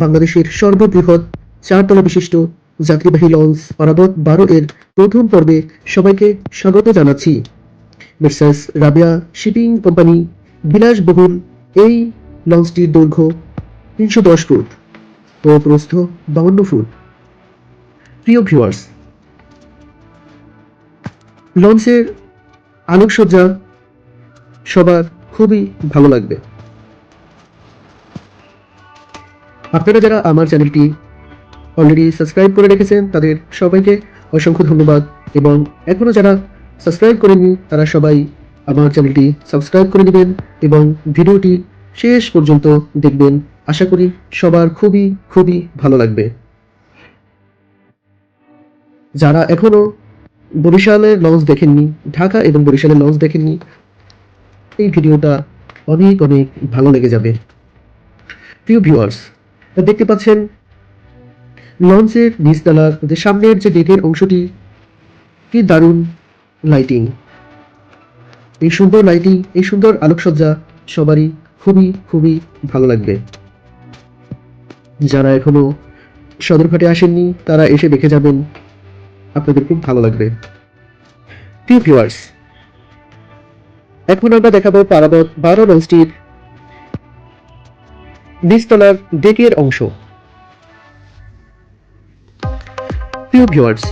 বাংলাদেশের সর্ববৃহৎ চারতলা বিশিষ্ট যাত্রীবাহী লঞ্চ পারাবত বারো এর প্রথম পর্বে সবাইকে স্বাগত জানাচ্ছি। মির্সাস রাবিয়া শিপিং কোম্পানি বিলাসবহুল এই লঞ্চটির দৈর্ঘ্য তিনশো দশ ফুট ও প্রস্থ বাউন্ন ফুট। প্রিয় ভিউয়ার্স লঞ্চের আলোকসজ্জা সবার খুবই ভালো লাগবে। আপনারা যারা আমার চ্যানেলটি অলরেডি সাবস্ক্রাইব করে রেখেছেন, তাদের সবাইকে অসংখ্য ধন্যবাদ এবং এখনও যারা সাবস্ক্রাইব করেননি, তারা সবাই আমার চ্যানেলটি সাবস্ক্রাইব করে নেবেন এবং ভিডিওটি শেষ পর্যন্ত দেখবেন। আশা করি সবার খুবই খুবই ভালো লাগবে। যারা এখনও বরিশালের লঞ্চ দেখেননি, ঢাকা এবং বরিশালের লঞ্চ দেখেননি, এই ভিডিওটা অনেক অনেক ভালো লেগে যাবে। প্রিয় ভিউয়ার্স দেখতে পাচ্ছেন, লঞ্চের নিচতলার সামনের যে ডেকের অংশটি, কি দারুণ লাইটিং এই সুন্দর লাইটিং এই সুন্দর আলোকসজ্জা সবারই খুবই খুবই ভালো লাগবে। যারা এখনও সদরঘাটে আসেননি, তারা এসে দেখে যাবেন, আপনাদের খুব ভালো লাগবে। ভিউয়ার্স এখন আমরা দেখাবো পারাবত বারো লঞ্চটির নিচতলার ডেকের অংশ। প্রিয় ভিউয়ার্স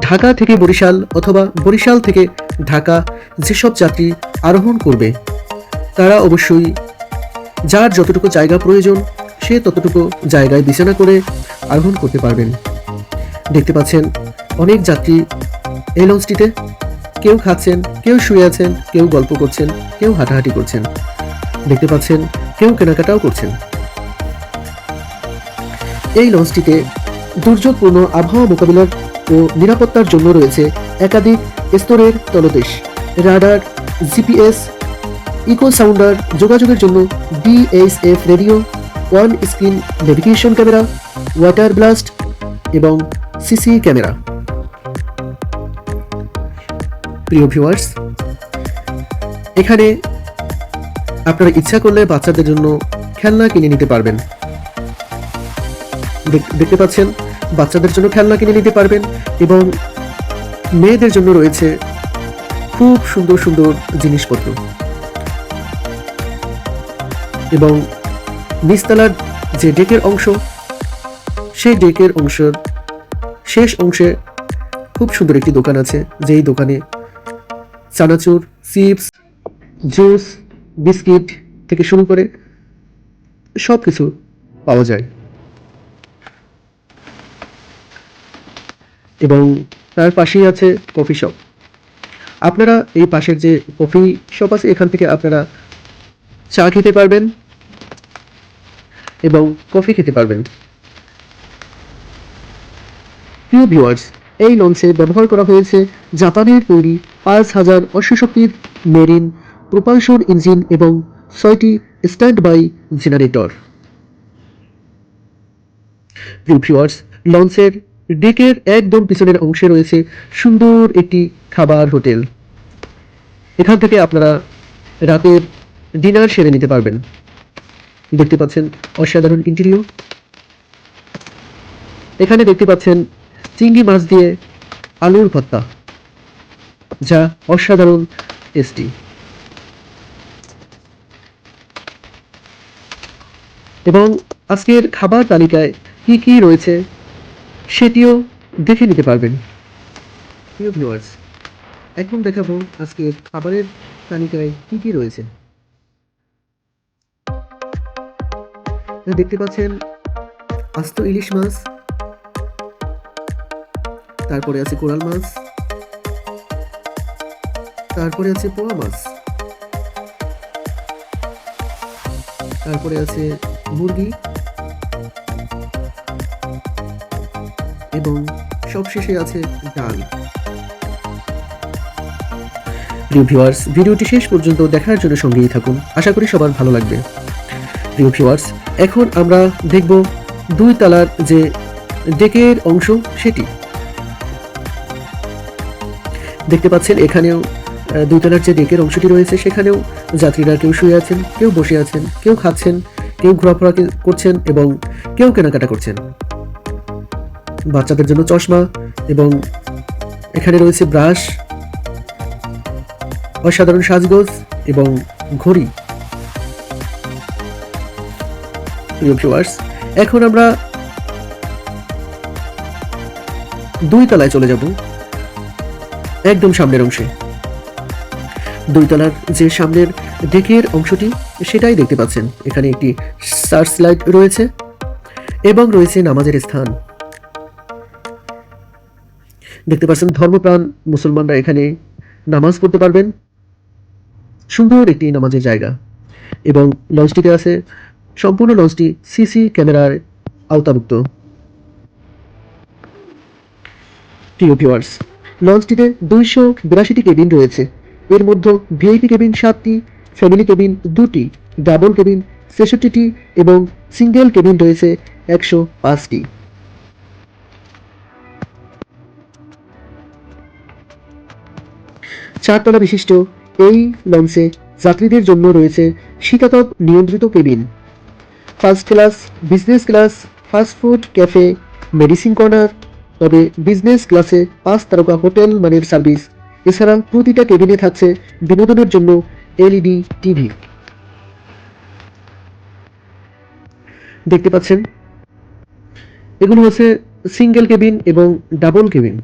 ঢাকা থেকে বরিশাল অথবা বরিশাল থেকে ঢাকা যেসব যাত্রী আরোহণ করবে, তারা অবশ্যই যার যতটুকু জায়গা প্রয়োজন, সে ততটুকু জায়গায় বিছানা করে আরোহণ করতে পারবেন। দেখতে পাচ্ছেন, অনেক যাত্রী এই লঞ্চটিতে কেউ খাচ্ছেন, কেউ শুয়ে আছেন, কেউ গল্প করছেন, কেউ হাঁটাহাঁটি করছেন। দেখতে পাচ্ছেন, কেউ কেনাকাটাও করছেন। এই লঞ্চটিতে দুর্যোগপূর্ণ আবহাওয়া মোকাবিলার ও নিরাপত্তার জন্য রয়েছে একাধিক স্তরের তলদেশ। রাডার, জিপিএস, ইকো সাউন্ডার যোগাযোগের জন্য DSF radio, one screen navigation camera, water blast এবং সিসি ক্যামেরা। প্রিয় ভিউয়ার্স, এখানে আপনারা ইচ্ছা করলে বাচ্চাদের জন্য খেলনা কিনে নিতে পারবেন। দেখতে পাচ্ছেন, বাচ্চাদের জন্য খেলনা কিনে নিতে পারবেন এবং মেয়েদের জন্য রয়েছে খুব সুন্দর সুন্দর জিনিসপত্র। এবং নিচতলার যে ডেকের অংশ, সেই ডেকের অংশের শেষ অংশে খুব সুন্দর একটি দোকান আছে, যেই দোকানে চানাচুর, চিপস, জুস বিস্কিট থেকে শুরু করে সব কিছু পাওয়া যায়। এবং তার পাশেই আছে কফি শপ। আপনারা এই পাশের যে কফি শপ আছে, এখান থেকে আপনারা চা খেতে পারবেন এবং কফি খেতে পারবেন। প্রিয় ভিউয়ার্স, এই লঞ্চে ব্যবহার করা হয়েছে জাপানের তৈরি পাঁচ হাজার অশ্বশক্তির মেরিন প্রোপালশন ইঞ্জিন এবং ছয়টি স্ট্যান্ড বাই জেনারেটর লঞ্চের ডেকের একদম পিছনের অংশে রয়েছে সুন্দর একটি খাবার হোটেল। এখান থেকে আপনারা রাতের ডিনার সেরে নিতে পারবেন। দেখতে পাচ্ছেন অসাধারণ ইন্টেরিয়র এখানে দেখতে পাচ্ছেন চিংড়ি মাছ দিয়ে আলুর ভর্তা, যা অসাধারণ টেস্টি এবং আজকের খাবার তালিকায় কি কি রয়েছে সেটিও দেখে নিতে পারবেন। প্রিয় ভিউয়ার্স এখন দেখাবো আজকের খাবারের তালিকায় কি কি রয়েছে। দেখতে পাচ্ছেন আস্ত ইলিশ মাছ, তারপরে আছে কোরাল মাছ, তারপরে আছে পোয়া মাছ, তারপরে আছে মুরগি এবং সবশেষে আছে ডাল। প্রিয় ভিউয়ার্স ভিডিওটি শেষ পর্যন্ত দেখার জন্য সঙ্গেই থাকুন। আশা করি সবার ভালো লাগবে। প্রিয় ভিউয়ার্স এখন আমরা দেখব দুই তালার যে ডেকের অংশ সেটি। দেখতে পাচ্ছেন এখানেও আহ, দুই তলার যে ডেকের অংশটি রয়েছে সেখানেও যাত্রীরা কেউ শুয়ে আছেন কেউ বসে আছেন কেউ খাচ্ছেন। কেউ ঘোরাফেরা করছেন এবং কেউ কেনাকাটা করছেন। বাচ্চাদের জন্য চশমা এবং এখানে রয়েছে ব্রাশ, অসাধারণ সাজগোজ এবং ঘড়ি। এখন আমরা দুই তলায় চলে যাব, একদম সামনের অংশে। দুই তলার যে সামনের ডেকের অংশটি সেটাই দেখতে পাচ্ছেন। এখানে একটি সার্চ লাইট রয়েছে এবং রয়েছে নামাজের স্থান। দেখতে পাচ্ছেন, ধর্মপ্রাণ মুসলমানরা এখানে নামাজ পড়তে পারবেন। সুন্দর একটি নামাজের জায়গা। এবং লঞ্চটিতে আছে সম্পূর্ণ লঞ্চটি সিসি ক্যামেরার আওতাভুক্ত। লঞ্চটিতে দুইশো বিরাশিটি কেবিন রয়েছে। এর মধ্যে ভিআইপি কেবিন সাতটি ফ্যামিলি কেবিন দুটি, ডাবল কেবিন ছেষট্টিটি এবং সিঙ্গেল কেবিন রয়েছে একশো পাঁচটি। চারতলা বিশিষ্ট এই লঞ্চে যাত্রীদের জন্য রয়েছে শীতাতপ নিয়ন্ত্রিত cabin. First class, business class fast food cafe, medicine corner, তবে বিজনেস ক্লাসে পাঁচ তারকা হোটেল মানের সার্ভিস। এছাড়া প্রতিটা কেবিনে থাকছে বিনোদনের জন্য এলইডি টিভি। দেখতে পাচ্ছেন? এগুলো হচ্ছে সিঙ্গেল কেবিন এবং ডাবল কেবিন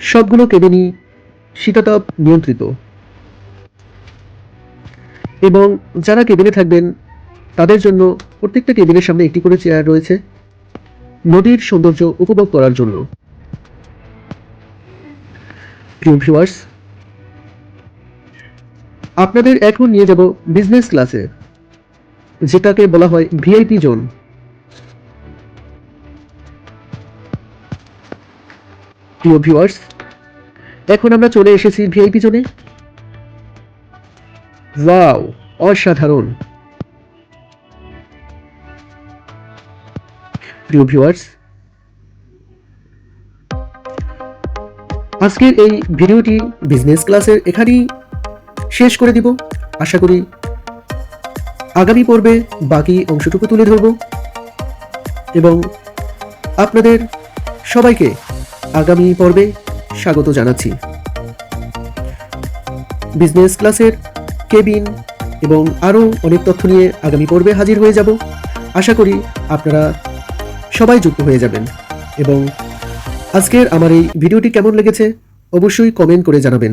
সবগুলো কেবিনই শীতাতাপ নিয়ন্ত্রিত। এবং যারা কেবিনে থাকবেন, তাদের জন্য প্রত্যেকটা কেবিনের সামনে একটি করে চেয়ার রয়েছে। নদীর সৌন্দর্য উপভোগ করার জন্য। প্রিয় ভিউয়ার্স আপনাদের এখন নিয়ে যাব বিজনেস ক্লাসে যেটাকে বলা হয় ভিআইপি জোন প্রিয় ভিউয়ার্স এখন আমরা চলে এসেছি ভিআইপি জোনে ওয়াও অসাধারণ। প্রিয় ভিউয়ার্স আজকের এই ভিডিওটি বিজনেস ক্লাসের এখানেই শেষ করে দিব। আশা করি আগামী পর্বে বাকি অংশটুকু তুলে ধরব। এবং আপনাদের সবাইকে আগামী পর্বে স্বাগত জানাচ্ছি। বিজনেস ক্লাসের কেবিন এবং আরও অনেক তথ্য নিয়ে আগামী পর্বে হাজির হয়ে যাব। আশা করি আপনারা সবাই যুক্ত হয়ে যাবেন। এবং আজকের আমার এই ভিডিওটি কেমন লেগেছে অবশ্যই কমেন্ট করে জানাবেন।